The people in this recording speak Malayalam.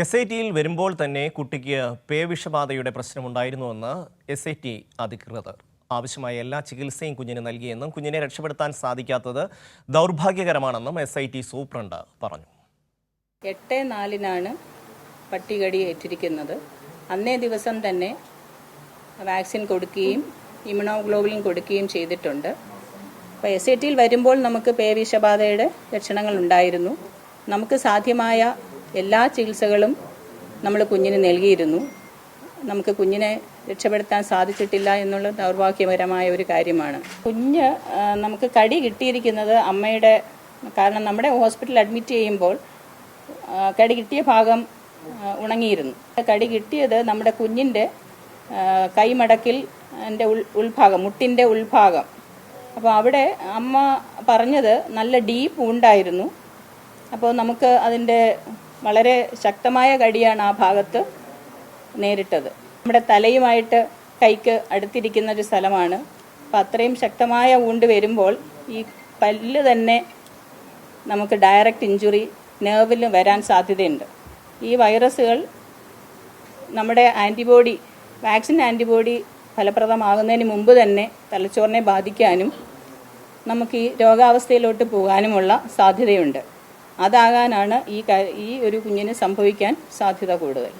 എസ് ഐ ടിയിൽ വരുമ്പോൾ തന്നെ കുട്ടിക്ക് പേവിഷബാധയുടെ പ്രശ്നമുണ്ടായിരുന്നുവെന്ന് എസ് ഐ ടി അധികൃതർ. ആവശ്യമായ എല്ലാ ചികിത്സയും കുഞ്ഞിന് നൽകിയെന്നും കുഞ്ഞിനെ രക്ഷപ്പെടുത്താൻ സാധിക്കാത്തത് ദൗർഭാഗ്യകരമാണെന്നും എസ് ഐ ടി സൂപ്രണ്ട് പറഞ്ഞു. എട്ട് നാലിനാണ് പട്ടികടി ഏറ്റിരിക്കുന്നത്. അന്നേ ദിവസം തന്നെ വാക്സിൻ കൊടുക്കുകയും ഇമ്യൂണോഗ്ലോബിൻ കൊടുക്കുകയും ചെയ്തിട്ടുണ്ട്. അപ്പോൾ എസ് ഐ ടിയിൽ വരുമ്പോൾ നമുക്ക് പേവിഷബാധയുടെ ലക്ഷണങ്ങൾ ഉണ്ടായിരുന്നു. നമുക്ക് സാധ്യമായ എല്ലാ ചികിത്സകളും നമ്മൾ കുഞ്ഞിന് നൽകിയിരുന്നു. നമുക്ക് കുഞ്ഞിനെ രക്ഷപ്പെടുത്താൻ സാധിച്ചിട്ടില്ല എന്നുള്ള ദൗർഭാഗ്യപരമായ ഒരു കാര്യമാണ്. കുഞ്ഞ് നമുക്ക് കടി കിട്ടിയിരിക്കുന്നത് അമ്മയുടെ കാരണം നമ്മുടെ ഹോസ്പിറ്റലിൽ അഡ്മിറ്റ് ചെയ്യുമ്പോൾ കടി കിട്ടിയ ഭാഗം ഉണങ്ങിയിരുന്നു. കടി കിട്ടിയത് നമ്മുടെ കുഞ്ഞിന്റെ കൈമടക്കിൽ എന്റെ ഉൾ ഉൾഭാഗം മുട്ടിന്റെ ഉൾഭാഗം. അപ്പോൾ അവിടെ അമ്മ പറഞ്ഞത് നല്ല ഡീപ്പ് ഉണ്ടായിരുന്നു. അപ്പോൾ നമുക്ക് അതിന്റെ വളരെ ശക്തമായ കടിയാണ് ആ ഭാഗത്ത് നേരിട്ടത്. നമ്മുടെ തലയുമായിട്ട് കൈക്ക് അടുത്തിരിക്കുന്ന ഒരു സ്ഥലമാണ്. അപ്പോൾ അത്രയും ശക്തമായ ഊണ്ട് വരുമ്പോൾ ഈ പല്ല് തന്നെ നമുക്ക് ഡയറക്റ്റ് ഇഞ്ചുറി നേർവിൽ വരാൻ സാധ്യതയുണ്ട്. ഈ വൈറസുകൾ നമ്മുടെ ആന്റിബോഡി വാക്സിൻ ആന്റിബോഡി ഫലപ്രദമാകുന്നതിന് മുമ്പ് തന്നെ തലച്ചോറിനെ ബാധിക്കാനും നമുക്ക് ഈ രോഗാവസ്ഥയിലോട്ട് പോകാനുമുള്ള സാധ്യതയുണ്ട്. അതാകാനാണ് ഈ ഈ ഒരു കുഞ്ഞിന് സംഭവിക്കാൻ സാധ്യത കൂടുതൽ.